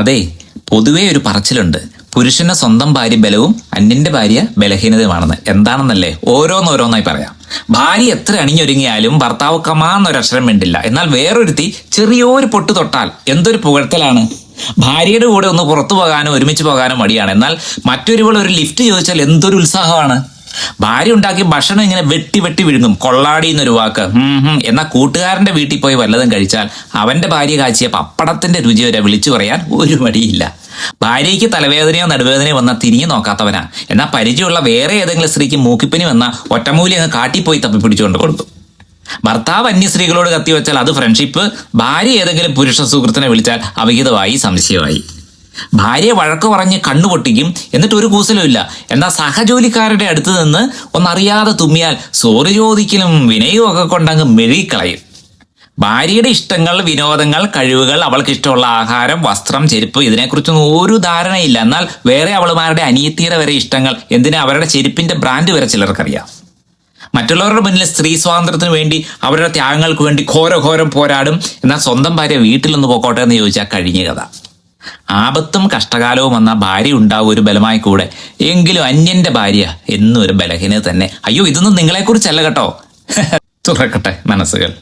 അതെ പൊതുവേ ഒരു പറച്ചിലുണ്ട്. പുരുഷന്റെ സ്വന്തം ഭാര്യ ബലവും അന്യന്റെ ഭാര്യ ബലഹീനതയുമാണെന്ന്. എന്താണെന്നല്ലേ ഓരോന്നോരോന്നായി പറയാം. ഭാര്യ എത്ര അണിഞ്ഞൊരുങ്ങിയാലും ഭർത്താവ് കമാന്നൊരക്ഷരം വേണ്ടില്ല എന്നാൽ വേറൊരുത്തി ചെറിയൊരു പൊട്ട് തൊട്ടാൽ എന്തൊരു പുകഴ്ത്തലാണ്? ഭാര്യയുടെ കൂടെ ഒന്ന് പുറത്തു പോകാനോ ഒരുമിച്ച് പോകാനോ മടിയാണ്. എന്നാൽ മറ്റൊരുവൾ ഒരു ലിഫ്റ്റ് ചോദിച്ചാൽ എന്തൊരു ഉത്സാഹമാണ്. ഭാര്യ ഉണ്ടാക്കിയ ഭക്ഷണം ഇങ്ങനെ വെട്ടി വെട്ടി വിഴുങ്ങും. കൊള്ളാടി എന്നൊരു വാക്ക്. എന്നാൽ കൂട്ടുകാരന്റെ വീട്ടിൽ പോയി വല്ലതും കഴിച്ചാൽ അവന്റെ ഭാര്യ കാച്ചിയ പപ്പടത്തിന്റെ രുചി വരെ വിളിച്ചു പറയാൻ ഒരു മടിയില്ല. ഭാര്യയ്ക്ക് തലവേദനയോ നടുവേദനയോ വന്നാൽ തിരിഞ്ഞു നോക്കാത്തവനാ. എന്നാൽ പരിചയമുള്ള വേറെ ഏതെങ്കിലും സ്ത്രീക്ക് മൂക്കിപ്പനി വന്ന ഒറ്റമൂലി അങ്ങ് കാട്ടിപ്പോയി തപ്പിപ്പിടിച്ചുകൊണ്ട് കൊടുത്തു. ഭർത്താവ് അന്യ സ്ത്രീകളോട് കത്തിവെച്ചാൽ അത് ഫ്രണ്ട്ഷിപ്പ് ഭാര്യ ഏതെങ്കിലും പുരുഷ സുഹൃത്തിനെ വിളിച്ചാൽ അവിഹിതമായി സംശയമായി. ഭാര്യയെ വഴക്ക് പറഞ്ഞ് കണ്ണു പൊട്ടിക്കും. എന്നിട്ട് ഒരു കൂസലും ഇല്ല. എന്നാൽ സഹജോലിക്കാരുടെ അടുത്ത് നിന്ന് ഒന്നറിയാതെ തുമ്മിയാൽ സോറി ചോദിക്കലും വിനയവും ഒക്കെ കൊണ്ടങ്ങ് മെഴുകിക്കളയും. ഭാര്യയുടെ ഇഷ്ടങ്ങൾ വിനോദങ്ങൾ കഴിവുകൾ അവൾക്ക് ഇഷ്ടമുള്ള ആഹാരം വസ്ത്രം ചെരുപ്പ് ഇതിനെക്കുറിച്ചൊന്നും ഒരു ധാരണയില്ല. എന്നാൽ വേറെ അവളുമാരുടെ അനിയത്തിയുടെ വരെ ഇഷ്ടങ്ങൾ എന്തിനാ അവരുടെ ചെരുപ്പിന്റെ ബ്രാൻഡ് വരെ ചിലർക്കറിയാം? മറ്റുള്ളവരുടെ മുന്നിൽ സ്ത്രീ സ്വാതന്ത്ര്യത്തിന് വേണ്ടി അവരുടെ ത്യാഗങ്ങൾക്ക് വേണ്ടി ഘോരഘോരം പോരാടും. എന്നാൽ സ്വന്തം ഭാര്യ വീട്ടിലൊന്ന് പോക്കോട്ടെ എന്ന് ചോദിച്ചാൽ കഴിഞ്ഞ കഥ. ആപത്തും കഷ്ടകാലവും വന്ന ഭാര്യ ഉണ്ടാവും ഒരു ബലമായി കൂടെ. എങ്കിലും അന്യന്റെ ഭാര്യ എന്നൊരു ബലഹീനത തന്നെ. അയ്യോ ഇതൊന്നും നിങ്ങളെക്കുറിച്ചല്ല കേട്ടോ. തുറക്കട്ടെ മനസ്സുകൾ.